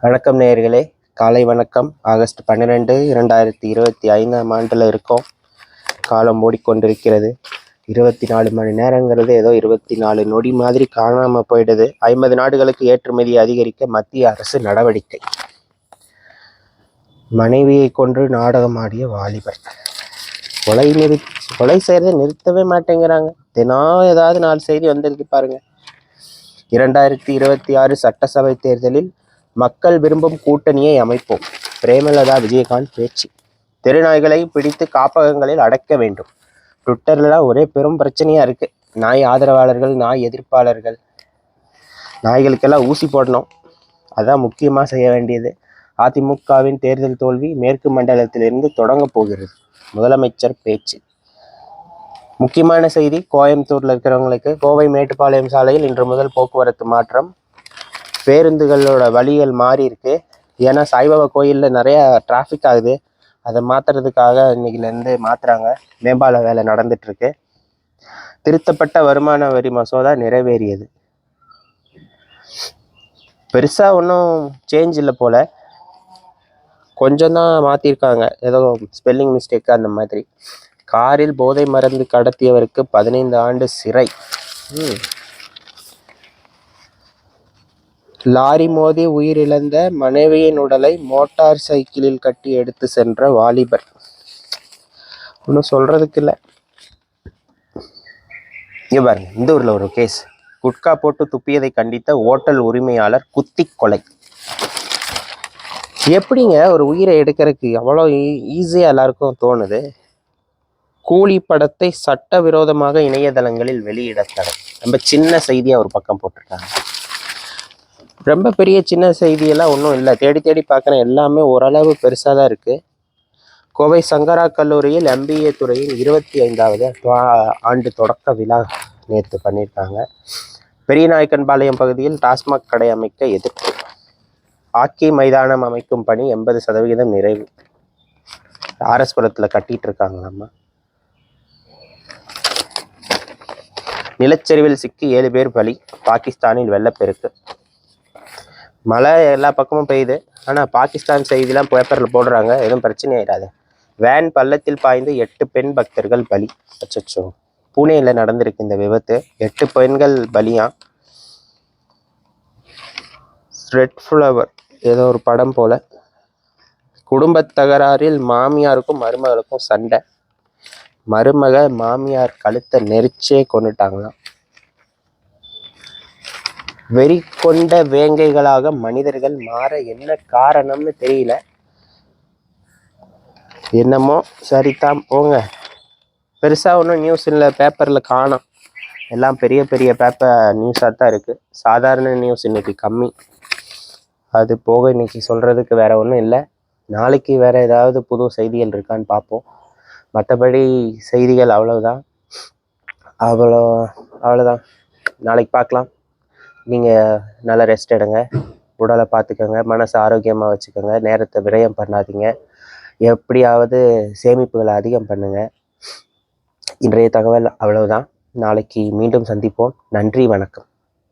வணக்கம் நேயர்களே. காலை வணக்கம். ஆகஸ்ட் பன்னிரெண்டு இரண்டாயிரத்தி இருபத்தி ஐந்தாம் ஆண்டில் இருக்கோம். காலம் ஓடிக்கொண்டிருக்கிறது. இருபத்தி நாலு மணி நேரங்கிறது ஏதோ இருபத்தி நாலு நொடி மாதிரி காணாமல் போயிடுது. ஐம்பது நாடுகளுக்கு ஏற்றுமதி அதிகரிக்க மத்திய அரசு நடவடிக்கை. மனைவியை கொன்று நாடகமாடிய வாலிபர். கொலை நிறு கொலை செய்கிறத நிறுத்தவே மாட்டேங்கிறாங்க. தினம் ஏதாவது நாலு செய்தி வந்திருக்கு பாருங்கள் இரண்டாயிரத்தி இருபத்தி ஆறு சட்டசபை தேர்தலில் மக்கள் விரும்பும் கூட்டணியை அமைப்போம். பிரேமலதா விஜயகாந்த் பேச்சு. தெருநாய்களை பிடித்து காப்பகங்களில் அடைக்க வேண்டும். ட்விட்டர்லாம் ஒரே பெரும் பிரச்சனையாக இருக்குது நாய் ஆதரவாளர்கள் நாய் எதிர்ப்பாளர்கள். நாய்களுக்கெல்லாம் ஊசி போடணும். அதான் முக்கியமாக செய்ய வேண்டியது. அதிமுகவின் தேர்தல் தோல்வி மேற்கு மண்டலத்திலிருந்து தொடங்க போகிறது. முதலமைச்சர் பேச்சு. முக்கியமான செய்தி கோயம்புத்தூரில் இருக்கிறவங்களுக்கு கோவை மேட்டுப்பாளையம் சாலையில் இன்று முதல் போக்குவரத்து மாற்றம். பேருந்துகளோட வழிகள் மாறி இருக்கு. ஏன்னா சாய்பாபா கோயிலில் நிறைய டிராஃபிக் ஆகுது. அதை மாற்றுறதுக்காக இன்னைக்குலேருந்து மாற்றுறாங்க மேம்பால வேலை நடந்துட்டுருக்கு. திருத்தப்பட்ட வருமான வரி மசோதா நிறைவேறியது. பெருசாக ஒன்றும் சேஞ்ச் இல்லை போல். கொஞ்சம் தான் மாற்றிருக்காங்க ஏதோ ஸ்பெல்லிங் மிஸ்டேக் அந்த மாதிரி. காரில் போதை மருந்து கடத்தியவருக்கு பதினைந்து ஆண்டு சிறை. லாரி மோதி உயிரிழந்த மனைவியின் உடலை மோட்டார் சைக்கிளில் கட்டி எடுத்து சென்ற வாலிபர். ஒன்றும் சொல்கிறதுக்கு இல்லை. இங்க பாருங்க இந்த ஊரில் ஒரு கேஸ் குட்கா போட்டு துப்பியதை கண்டித்த ஓட்டல் உரிமையாளர் குத்தி கொலை. எப்படிங்க ஒரு உயிரை எடுக்கிறதுக்கு அவ்வளோ ஈஸியாக எல்லாருக்கும் தோணுது? கூலி படத்தை சட்டவிரோதமாக இணையதளங்களில் வெளியிட தடை. நம்ம சின்ன செய்தியாக ஒரு பக்கம் போட்டிருக்காங்க. ரொம்ப பெரிய சின்ன செய்தியெல்லாம் ஒன்றும் இல்லை. தேடி தேடி பார்க்குறேன் எல்லாமே ஓரளவு பெருசாக தான் இருக்குது கோவை சங்கரா கல்லூரியில் எம்பிஏ துறையின் இருபத்தி ஐந்தாவது ஆண்டு தொடக்க விழா நேற்று பண்ணியிருக்காங்க பெரியநாயக்கன்பாளையம் பகுதியில் டாஸ்மாக் கடை அமைக்க எதிர்ப்பு. ஹாக்கி மைதானம் அமைக்கும் பணி எண்பது சதவிகிதம் நிறைவு. ஆர்எஸ்புரத்தில் கட்டிகிட்டு இருக்காங்களாம்மா நிலச்சரிவில் சிக்கி ஏழு பேர் பலி. பாகிஸ்தானில் வெள்ளப்பெருக்கு. மழை எல்லா பக்கமும் பெய்யுது. ஆனால் பாகிஸ்தான் செய்திலாம் பேப்பரில் போடுறாங்க. எதுவும் பிரச்சனை ஆயிடாது. வேன் பள்ளத்தில் பாய்ந்து எட்டு பெண் பக்தர்கள் பலி. அச்சோ பூனேயில் நடந்திருக்கு இந்த விபத்து. எட்டு பெண்கள் பலியா? ரெட் ஃப்ளவர் ஏதோ ஒரு படம் போல. குடும்பத் தகராறில் மாமியாருக்கும் மருமகளுக்கும் சண்டை. மருமக மாமியார் கழுத்தை நெரிச்சே கொண்டுட்டாங்களாம் வெறி கொண்ட வேங்கைகளாக மனிதர்கள் மாற என்ன காரணம்னு தெரியல. என்னமோ சரிதான் போங்க. பெருசாக ஒன்றும் நியூஸ் இல்லை பேப்பரில் காணோம். எல்லாம் பெரிய பெரிய பேப்பர் நியூஸாக தான் இருக்குது சாதாரண நியூஸ் இன்னைக்கு கம்மி. அது போக இன்னைக்கு சொல்கிறதுக்கு வேறு ஒன்றும் இல்லை. நாளைக்கு வேறு ஏதாவது புது செய்திகள் இருக்கான்னு பார்ப்போம். மற்றபடி செய்திகள் அவ்வளோதான் அவ்வளோ அவ்வளோதான் நாளைக்கு பார்க்கலாம். நீங்கள் நல்லா ரெஸ்ட் எடுங்க. உடலை பார்த்துக்கோங்க. மனசை ஆரோக்கியமாக வச்சுக்கோங்க. நேரத்தை விரயம் பண்ணாதீங்க. எப்படியாவது சேமிப்புகளை அதிகம் பண்ணுங்க. இன்றைய தகவல் அவ்வளவுதான். நாளைக்கு மீண்டும் சந்திப்போம். நன்றி வணக்கம்.